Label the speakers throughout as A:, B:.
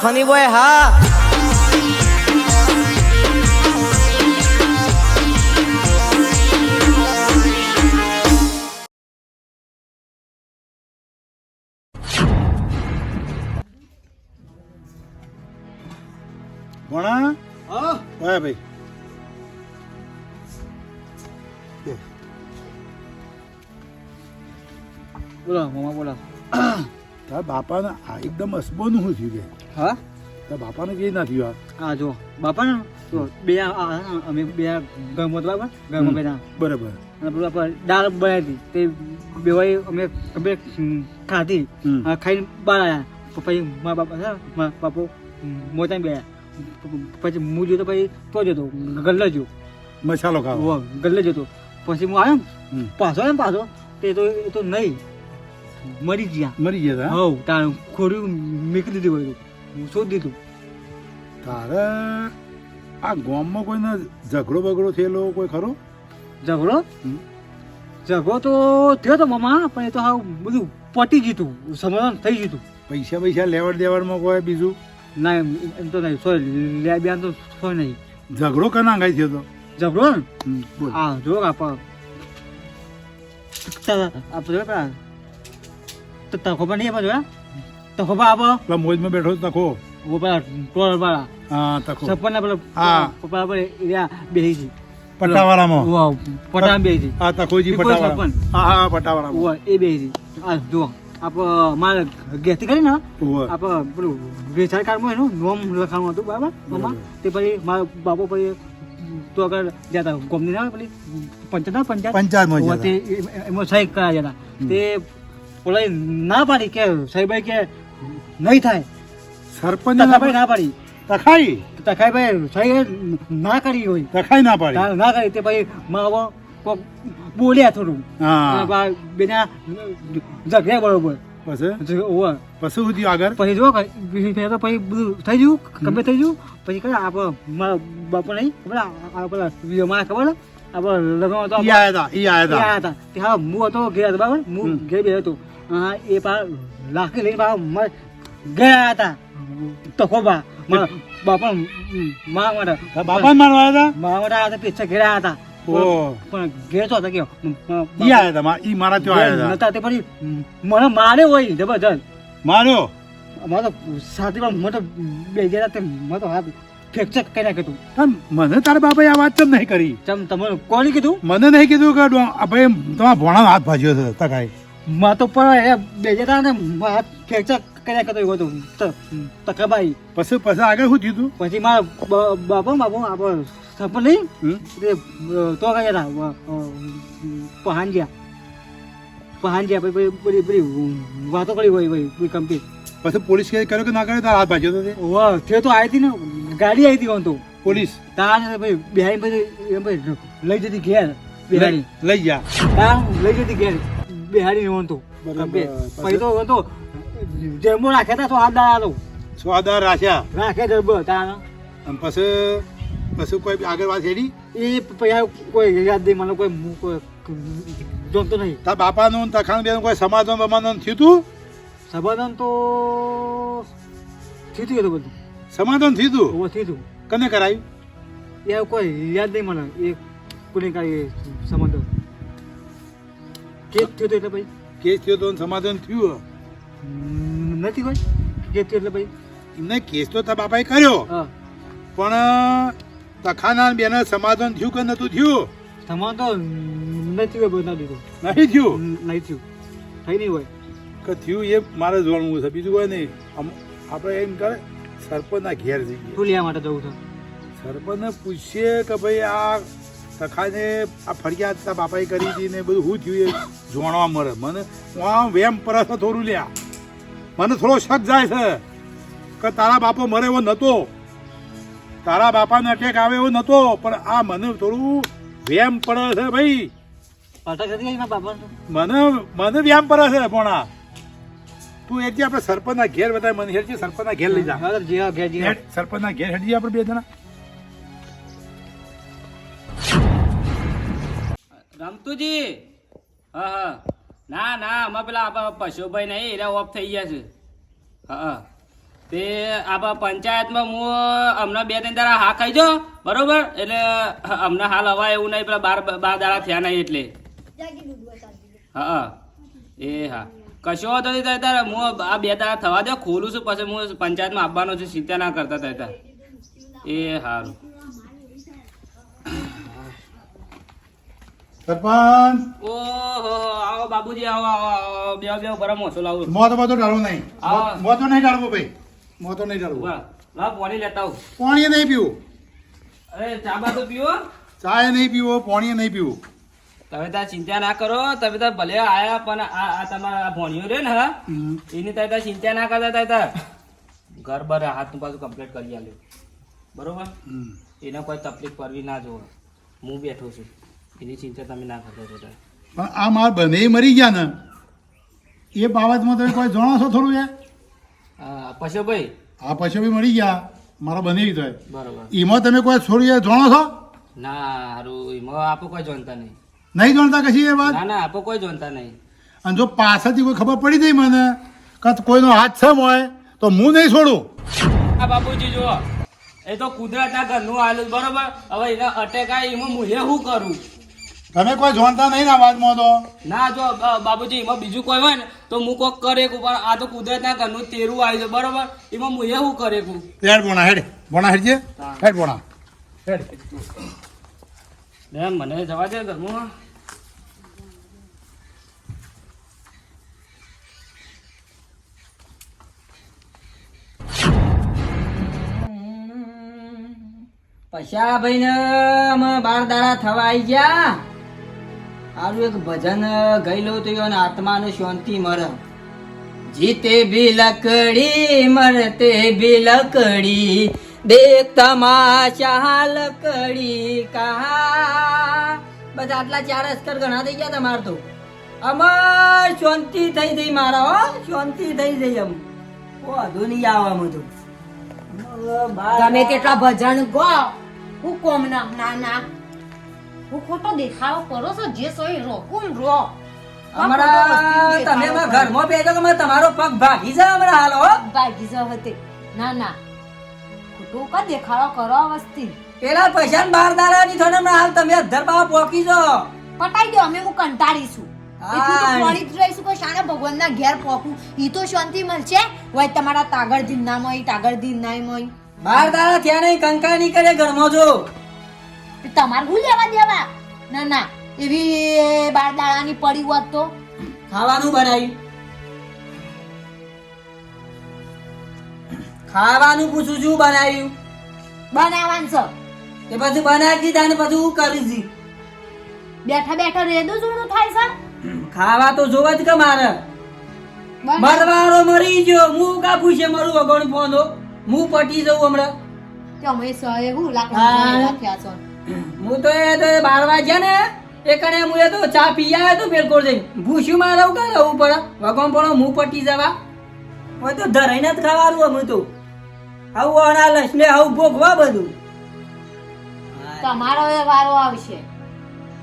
A: Funny boy હા.
B: ભણા
C: હા.
B: ભાઈ.
C: બોલો મામા બોલો.
B: તારા બાપાને આ એકદમ અસબોનું શું થયું કે?
C: હા?
B: તારા બાપાને કે ના થયું આ?
C: હા જો બાપાને? જો બે અમે બે ગમ હતા બરાબર? ઘરમાં બેઠા.
B: બરાબર.
C: અને પેલું આપણે દાળ બનાવી હતી. તે બે ભાઈ અમે અમે ખાધી. ખાઈને બહાર આવ્યા પછી મારા બાપા છે મારા બાપો મોટા બે પછી હું જોતો પછી તો જતો. ગલ્લે જો
B: મસાલો ખાવ.
C: ગલ્લે જતો. પછી હું આવ્યો પાછો એમ પાછો તે તો એ તો નહીં. મરી ગયા.
B: મરી ગયા તા?
C: હવ તાર ખોર્યું મૂકી દીધું હોય હું શોધી દીધું?
B: તારે આ ગામમાં કોઈને ઝઘડો બગડો થયેલો કોઈ ખરો?
C: ઝઘડો? ઝઘડો તો થયો તો મમા પણ એ તો હા બધું પટી ગયું સમાધાન થઈ ગયું
B: પૈસા પૈસા લેવડ દેવડમાં કોઈ બીજું?
C: ના એમ તો નહીં સોરી લે બ્યાન તો સોય નહીં.
B: ઝઘડો કના ગાઈ થયો તો?
C: ઝઘડો? ને આ જો આપ આપણે ખબર તો નહીં એમાં જોયા તખોબા આપો.
B: પેલા મોજમાં બેઠો તો તકો.
C: ઓ પેલા ટોળ વાળા.
B: હા તકો.
C: છપ્પન ના પેલા
B: હા.
C: પપ્પા આપણે બેસી છે
B: પટ્ટાવાળામાં
C: વાવ પટામ બેસી છે
B: હા તકોજી
C: પટાવાળા.
B: હા હા પટ્ટાવાળામાં
C: ઓવા એ બેસી આ જો આપ મારે ગેતી કરી ને. આપ પેલું વેચાણ કાર્ડમાં એનું નોમ લખાણું હતું બરાબર? મમ્મા તે પછી મારા બાપુ પછી તો આગળ જતા ગોમની ના પેલી પંચાયત ના પંચાયત? તે એ- એમાં સહી કરા જતા તે ઓલા ના પાડી કે સાહેબ કે નહીં થાય.
B: સરપંચ
C: તખાભાઈ ના પાડી.
B: તખાઈ?
C: ભાઈ સહી ના કરી હોય.
B: તખાઈ ના પાડી?
C: ના કરી તે પછી માવો કોક બોલ્યા થોડું.
B: હા.
C: બેના જગ્યા બરોબર.
B: પછી?
C: ઓવા
B: પછી શું આગળ?
C: પછી જો કે તો પછી બધું થઈ ગયું ગમે થઈ ગયું. પછી કઈ આપ મારા બાપુ નહીં ખબર આ- આ પેલા વીડિયો માં ખબર આપણે લગ્ન હતો
B: ઈ આયા તા ઈ આયા
C: એ આયા હતા તે હા હું હતો ઘેર હતો બરાબર હું. ઘેર બે હતો. હા એ પા લાકડી લઈને પા મારે ગયા હતા. તો ખોબા. બાપા મા માટે.
B: તારા મારવા હતા?
C: મારા માટે આવ્યા હતા પીછે ઘેર હતા. પણ ઘેર તો હતા કે
B: ઈ આયા તા ઈ મારા ત્યાં આયા હતા.
C: નતા તે પછી મને માર્યો હોય જબરજસ્ત.
B: માર્યો?
C: અમારે તો સાથીમાં મોટો બે ગયા તે મને તો હાથ ફ્રેક્ચર કરી નાખ્યું કીધું
B: પણ મને તારા બાપાએ આ વાત ચમ નહીં કરી?
C: ચમ તમને કોને કીધું?
B: મને નહીં કીધું કે ભાઈ તમારા ભોણા હાથ ભાજ્યો છે તકાઈ.
C: માં તો પણ એ બે જતા ને હાથ ફ્રેક્ચર કરી કરતો હતો તો હતું તકાબાઈ
B: પછી પછી આગળ શું થયું
C: પછી મારા બાપો બાપો આપણે સપન નહીં? તે ગયા હતા પહાન ગયા પહાન ગયા પછી બધી બધી વાતો કરી હોય હોય કમ્પ્લીટ
B: પછી પોલીસ કે કર્યો કે ના કર્યો? તારા હાથ ભાજ્યો તો?
C: વાહ તે તો આવી હતી ને ગાડી આવી હતી તો.
B: પોલીસ?
C: તાર ભાઈ બિહારી પછી એમ ભાઈ લઈ જતી ઘેર બિહારી.
B: લઈ
C: ગયા. લઈ જતી ઘેર બિહારી ઓન તો.
B: બરાબર.
C: પછી તો ઓન તો જમો રાખે તા તો દાડા તો
B: રાખ્યા?
C: રાખે જબ તાર
B: અને પછી પછી કોઈ આગળ વાત હેડી?
C: એ પૈસા કોઈ યાદ નહીં મને કોઈ કોઈ જોતો નહીં.
B: તારા બાપાનું ને તખાનું બેનું કોઈ સમાધાન બમાધાન થયું તું?
C: સમાધાન તો થયું હતું બધું.
B: સમાધાન થયું તું?
C: ઓ થયું તું.
B: કને કરાયું?
C: એ કોઈ યાદ નહીં મને. એ કોને કાંઈ સમાધાન કેસ થયું હતું એટલે ભાઈ
B: કેસ થયો તો સમાધાન થયું
C: નથી કોઈ? કેસ એટલે ભાઈ
B: એમને કેસ તો તારા બાપાએ કર્યો. પણ તખાના બેને સમાધાન થયું કે નતું થયું?
C: સમાધાન તો નથી હોય બના દીધું
B: નહીં થયું?
C: નહીં થયું. થઈ નહીં હોય.
B: કે થયું એ મારે જોવાનું છે બીજું કોઈ નહીં. આમ આપણે એમ કરે સરપંચના ઘેર જઈએ.
C: શું લેવા માટે જવું છે?
B: સરપંચને પૂછીએ કે ભાઈ આ તખાને આ ફરિયાદ બાપાએ કરી હતી ને બધું શું થયું એ જોણવા મળે. મને આમ વેમ પરસ થોડું લ્યા. મને થોડો શક જાય છે કે તારા બાપો મરે એવો નહોતો તારા બાપાને અટેક આવે એવો નહોતો પણ આ મને થોડું વેમ પડે છે ભાઈ. મને મને વ્યામ પડે છે પોણા. તું એટલે આપણે સરપંચના ઘેર બધા મને હેડ છે સરપંચના ઘેર લઈ જા. સરપંચના ઘેર હેડ આપણે બે જણા.
D: રામતુજી હા હા. ના ના અમે પેલા આપણા પશુભાઈ નહીં એરા ઓફ થઈ ગયા છે. હા તે આપણા પંચાયતમાં હું હમણાં બે, ત્રણ દાડા હા ખાઈ જો, બરોબર? એટલે હમણાં હાલ હવા એવું નહીં, પેલા બાર બાર દાડા થયા નહીં એટલે. હા એ, હા. કશો થાય તારે હું આ બે દાડા થવા દે, ખોલું છું, પછી હું પંચાયતમાં આવવાનો છું, ચિંતા ના કરતા થાય એ સારું
B: સરપંચ!
D: ઓહો આવો બાબુજી આવો આવો આવો. બે બે બરાબર મોસો મો
B: તો બધો ડાળવો નહીં.
D: હા.
B: મોતો નહીં ડાળવો ભાઈ. મો તો નહીં ડાળવો
D: લા લાવ પાણી લેતા આવું.
B: પાણી નહીં પીવું.
D: અરે ચા બા તો પીવો?
B: ચાય નહીં પીવો પાણી નહીં પીવું.
D: તમે ત્યાં ચિંતા ના કરો તમે ત્યાં ભલે આયા પણ આ આ તમારા ભણ્યો રે ને હા? એની ત્યાં ત્યાં ચિંતા ના કરતા ત્યાં ત્યાં ઘર બર હાથનું પાછું કમ્પ્લીટ કરી આલ્યો. બરોબર. એને કોઈ તકલીફ પડવી ના જોવે. હું બેઠો છું. એની ચિંતા તમે ના કરતા છો તાર.
B: પણ આ મારા બંને મરી ગયા ને એ બાબતમાં તમે કોઈ જાણો છો થોડું એ?
D: હા પછી ભાઈ
B: આ પછી બી મરી ગયા મારા બંને તો
D: બરોબર.
B: એમાં તમે કોઈ છોડી જાણો છો?
D: ના હારું એમાં આપો કોઈ જાણતા નહીં.
B: નહીં જાણતા કશી એ વાત?
D: ના ના આપો કોઈ જાણતા નહીં.
B: અને જો પાછળથી કોઈ ખબર પડી ગઈ મને કે કોઈનો હાથ છમ હોય તો હું નહીં છોડું.
D: આ બાપુજી જુઓ. એ તો કુદરતના ઘરનું આવેલું બરોબર? હવે એને અટેક આવે એમાં હું એ શું કરું?
B: તમે કોઈ જોનતા નહીં ના આ વાતમાં તો?
D: ના જો બાબુજી એમાં બીજું કોઈ હોય ને તો હું કોક કરે કું પણ આ તો કુદરતના ઘરનું તેરું આવી છે બરોબર? એમાં હું એવું કરે કું?
B: હેડ બોણા હેડ. બોણા
D: હેડજે.
B: હેડ બોણા. હેડ.
D: ને મને જવા દે ઘરમાં.
A: પૈસા ભાઈ ને બાર દાડા થવા આવી ગયા. સારું એક ભજન ગઈ લઉં તો એને આત્માને શાંતિ મળે. જીતે ભી લકડી, મરતે ભી લકડી દેખ તમાશા લકડી કહા બસ આટલા ચાર અસ્તર ઘણા થઈ ગયા તમાર તો. અમાર શાંતિ થઈ ગઈ મારા, હો, શાંતિ થઈ ગઈ એમ. ઓ નહીં આવવા બધું.
E: તમે કેટલા ભજન ગો? હું કોમ ના ના ના. હું ખોટો દેખાવ કરો છો જે સોય રો રો.
A: અમારા તમે ઘરમાં બેજો કે તમારો પગ ભાગી જાય અમારા હાલો
E: ભાગી જાવ હતે ના ના. ખોટો કા દેખાડો કરો વસ્તી.
A: પેલા પૈસા ને બાર દાડા ની હમણાં હાલ તમે અધર બાવા પોકી જો
E: પટાઈ દો અમે હું કંટાળીશું શાના ભગવાનના ઘેર પોકું. ઈ તો શાંતિ મળશે. હોય તમારા તાગળ દિન ના મય તાગળ દિન ના મય.
A: બાર દાડા ત્યાં નહીં કંકા નહીં કરે ઘરમાં જો.
E: તમારે હું લેવા દેવા? ના ના એવી બાર દાડાની પડી હોત તો.
A: ખાવાનું બનાવી. ખાવાનું પૂછું છું બનાવ્યું.
E: બનાવવાનું છે.
A: એ પછી બનાવી દીધા ને પછી હું કરી દી.
E: બેઠા બેઠા રેદું જોડું થાય છે?
A: ખાવા તો જોવા જ કે મારે. મરવારો મરી ગયો. હું કા પૂછે મરું અગણ ફોનો હું? પટી જઉં હમણાં.
E: અમે સહે હું. લાખ
A: હા.
E: છો.
A: હું તો એ તો બાર વાગ્યા ને એ કણે હું એ તો ચા પી આવ્યો તો બિલકુલ જઈ ભૂસ્યું મારે કે રહું પડે? વગમ પણ હું પટી જવા. હોય તો ધરાઈને જ ખાવાનું અમે તો આવું અણા લસને આવું ભોગવા બધું.
E: તમારો એ વારો આવશે.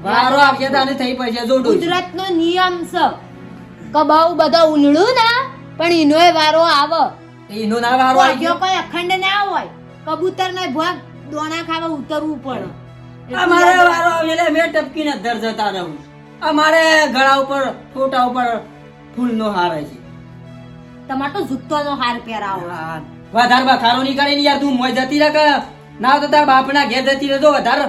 A: વારો આવશે તાને થઈ પડશે જોડું.
E: કુદરત નો નિયમ છે. કે બહુ બધા ઉલળું ના પણ એનો એ વારો આવે.
A: એનો ના વારો આવ્યો
E: કોઈ અખંડ ના હોય. કબૂતર ને ભોગ દોણા ખાવા ઉતરવું પડે.
A: અમારે વારો એટલે મેં ટપકીને ધર જતા રહું. અમારે ગળા ઉપર ફોટા ઉપર ફૂલનો હાર છે.
E: તમારે તો હાર પહેરાવો.
A: વધારે બખારો નહીં યાર તું મોય જતી રહે ના તો તારા બાપના ઘેર જતી રહેતો વધારે.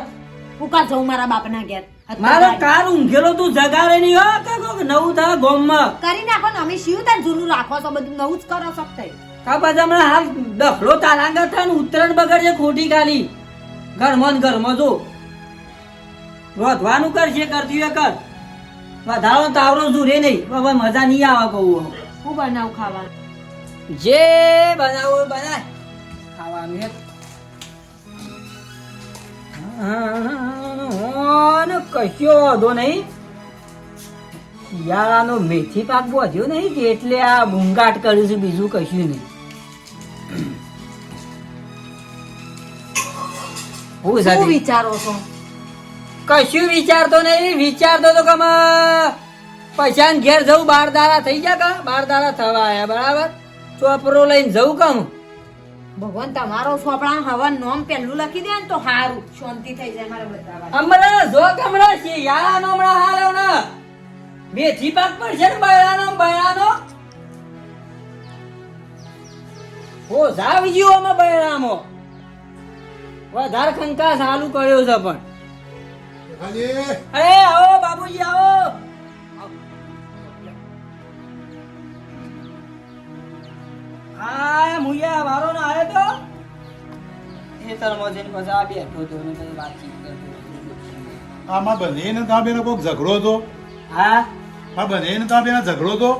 E: ઉકા જઉં મારા બાપના ઘેર.
A: મારો કાર ઊંઘેલો તું જગાડે નહીં હો. કે કોક નવું થાય ગોમમાં.
E: કરી નાખો ને અમે શિવ તાર જૂનું રાખો છો બધું નવું જ કરો છો તે
A: કા પછી હમણાં હાલ ડફલો તાલાંગા થાય ને ઉત્તરાયણ બગડશે ખોટી ખાલી. ઘરમાં ને ઘરમાં જો. રોધવાનું કરશે કરતી હોય કર. વધારો તાવરો રે નહીં. હવે મજા નહીં આવે કહું
E: હું બનાવું ખાવાનું?
A: જે બનાવું બનાય. ખાવાનું હે કશો વાંધો નહીં. શિયાળાનો મેથી પાક બોધ્યો નહીં કે એટલે આ ભૂંગાટ કર્યું છે બીજું કશું નહીં. હું
E: શું વિચારો છો?
A: કશું વિચારતો નહીં વિચારતો તો કમ પૈસા ઘેર જવું બાર દારા થઈ ગયા કા? બાર દારા થવા આયા બરાબર? ચોપરો લઈને જવું કમ
E: ભગવાન તમારો સોપડા હવા નોમ પહેલું લખી દે ને તો સારું શાંતિ થઈ જાય મારા બધા
A: હમણાં જો કે હમણાં નો હમણાં હાલ હમણાં મેથી પાક પડશે ને બૈરાનો ને બૈરાનો. હો જાવી ગયો અમે બૈરામાં. વધારે કંકાસ ચાલુ કર્યો છે પણ. અરે આવો બાબુજી આવો. હા મુયા મારો ને આવ્યો તો? એ તરમાં જઈને પછી આ બેઠો તો ને પછી વાતચીત કરતો
B: આમાં બંને તાબેનો કોઈક ઝઘડો હતો?
A: હા?
B: આ બંને તાબેના ઝઘડો હતો?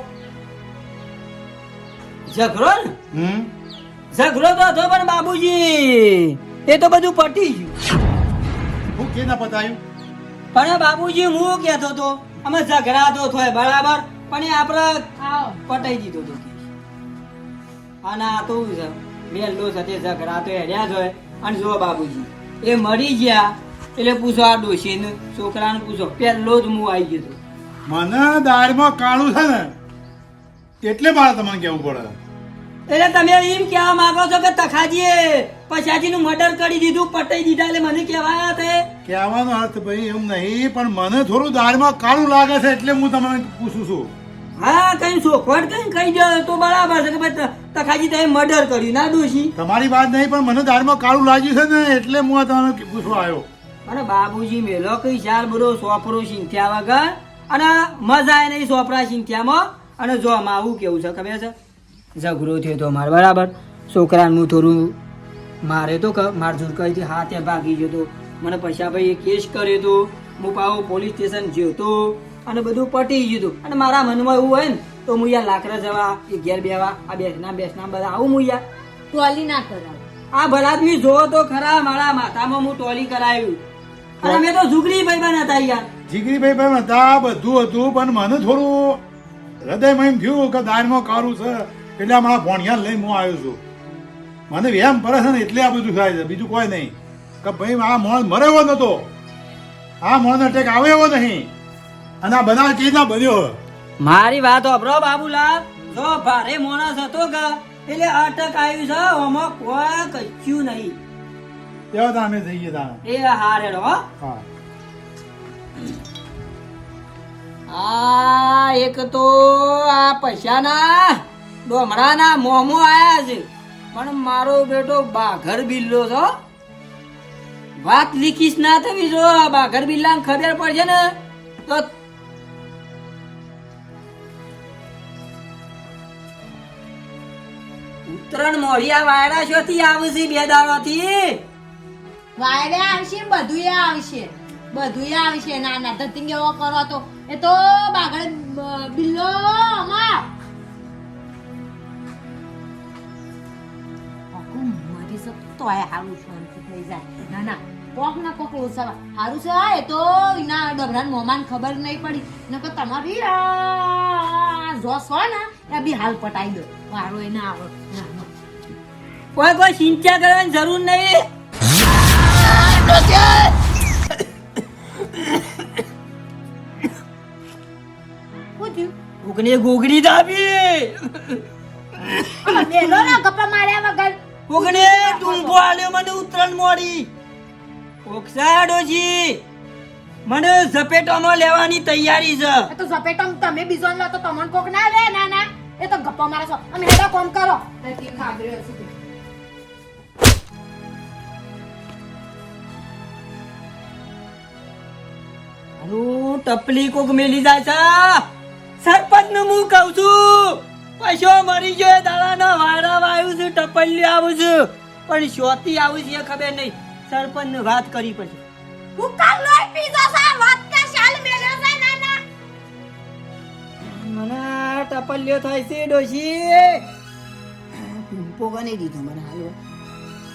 A: ઝઘડો ને?
B: હમ.
A: ઝઘડો તો હતો પણ બાબુજી એ તો બધું પટી ગયું.
B: હું કે ના પતાયું?
A: પણ બાબુજી હું કહેતો તો અમે ઝઘડાતો થોય બરાબર પણ એ આપણે પટાઈ દીધો તો અને આ તો છે? બેલો સાથે ઝઘડાતો હેડ્યા જ હોય. અને જો બાબુજી એ મરી ગયા એટલે પૂછો આ ડોશીને છોકરાને પૂછો પહેલો જ હું આવી ગયો
B: મને દાળમાં કાળું છે ને એટલે મારે તમને કેવું પડે.
A: એટલે તમે એમ કહેવા માંગો છો કે તખાજીએ પછાજીનું મર્ડર કરી દીધું પટાઈ દીધા એટલે મને કહેવાયા તે.
B: કહેવાનો અર્થ ભાઈ એમ નહીં પણ મને થોડું દાળમાં કાળું લાગે છે એટલે હું તમને પૂછું છું.
A: હા કઈ સોખવટ કઈ કહી દો તો બરાબર છે કે ભાઈ તખાજી તમે મર્ડર કર્યું. ના દોષી
B: તમારી વાત નહીં પણ મને દાળમાં કાળું લાગ્યું છે ને એટલે હું તમને પૂછવા આવ્યો.
A: અને બાબુજી મેલો કઈ ચાર બધો સોપરો સિંથ્યા વગર અને મજા આવે નહીં સોપરા સિંથ્યામાં અને જો આમાં આવું કેવું છે ખબર છે? ઝઘડો થયો તો મારે બરાબર. છોકરાનું થોડું મારે તો માર હતી હાથે ભાગી ગયો તો. મને પૈસા ભાઈ કેસ કર્યો તો. હું પાછો પોલીસ સ્ટેશન ગયો હતો અને બધું પટી ગયું હતું અને મારા મનમાં એવું હોય ને તો હું યાર લાકડા જવા એ ઘેર બેવા આ બેસના બેસના બધા આવું હું યાર.
E: ટોલી ના કરાવ
A: આ ભલાદમી જોવો તો ખરા મારા માથામાં હું ટોલી કરાવ્યું અને અમે તો ઝુગરી ભાઈ હતા યાર.
B: જીગરીભાઈ ભાઈ હતા બધું હતું પણ મને થોડું હૃદયમાં એમ થયું કે દાનમાં કારું છે એટલે હમણાં ભોણિયા લઈને હું આવ્યો છું. મને વ્યાયામ પડે છે ને એટલે આ બધું થાય છે. બીજું કોઈ નહીં. કે ભાઈ આ મોણ મરેવો નતો. આ મોણ અટેક આવે એવો નહીં. અને આ બનાવ કેવી રીતના બન્યો?
A: મારી વાત હોભળો બાબુલાલ. જો ભારે મોણસ હતો કે એટલે અટક આવ્યું છે ઓમાં કોઈ કચ્યું નહીં.
B: એવા તો અમે ગયા તાણે.
A: એ હારે હો.
B: હા.
A: આ એક તો આ પૈસાના ડોમડાના મોમો આયા છે. પણ મારો બેટો બાઘર બિલ્લો છો. વાત લીકીશ ના થવી જો બાઘર બિલ્લા ખબર પડશે ને, તો ઉત્તરાયણ મોઢિયા વાયડા શોથી આવશે બે દાડોથી.
E: વાયરે આવશે બધું આવશે. બધું આવશે. ના ના એવો કરો તો. એ તો બાઘર બિલ્લો અમાર. મરી આ હારું શાંતિ થઈ જાય. ના ના કોક ના કોક ઓછા હારું છે એ તો એના ડબરાન મોમાન ખબર નહીં પડી. નકર તમારી આ જોશ હોય ને એ બી હાલ પટાઈ દો. મારો એને આવે. ના, ના.
A: કોઈ કોઈ ચિંતા કરવાની જરૂર નહીં. ગોગડી દાબી.
E: મેલો ના ગપ્પા માર્યા વગર.
A: ઉગને ટૂંપો આલ્યો મને ઉતરણ મોડી. ઓક્સાડોજી મને ઝપેટોમાં લેવાની તૈયારી છે.
E: તો ઝપેટોમ તમે બીજો લો તો તમને કોક ના લે ના ના. એ તો ગપ્પા મારે છો. અમે હેડા કોમ કરો. નથી ખાબર્યો છે
A: ટપલી કોક મેલી જાય છે. સરપંચનું હું કહું છું. પૈસો મરી ગયો દાડાના વાયરા આવ્યું છે ટપલ્લી આવું છું. પણ શોતી આવું છે એ ખબર નહીં. સરપંચ ને વાત કરી પડશે.
E: હું કાલ લોહી પીધો છે વાત કે શાલ મેલ્યો છે ના ના
A: મને ટપલ્યો થાય છે ડોશી. ટૂંપો ગણી દીધો મને હાલો.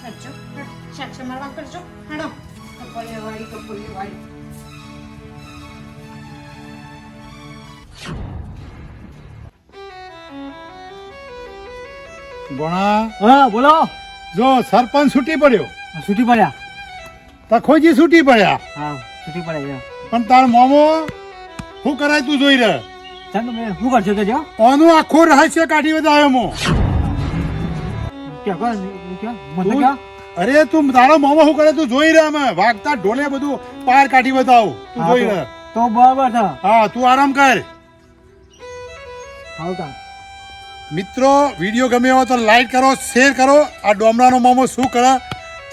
E: કરજો શક્ષ મારવા કરજો હાડો. ટપલ્યો વાળી ટપલ્યો વાળી.
B: ભણા
C: હા બોલો.
B: જો સરપંચ છૂટી પડ્યો.
C: છૂટી પડ્યા.
B: તખોજી છૂટી પડ્યા.
C: હા છૂટી પડ્યા
B: પણ તાર મોમો શું કરાય તું જોઈ રહે
C: શું કરશો કે જો?
B: ઓનું આખું રહસ્ય કાઢી બતાવ્યો મો. અરે તું તારો મોમો શું કરે? તું જોઈ રહ્યા અમે. વાગતા ઢોલે બધું પાર કાઢી બતાવ તું જોઈ
C: તો-
B: રહ્યા
C: તો બરાબર છે.
B: હા તું આરામ કર.
C: આવતા
B: મિત્રો વીડિયો ગમે હોય તો લાઈક કરો શેર કરો. આ ડોમરાનો મોમો શું કરે,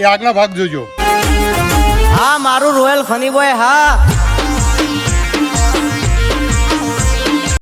B: એ આગલા ભાગ જોજો.
A: હા, મારું રોયલ ફની બોય હા.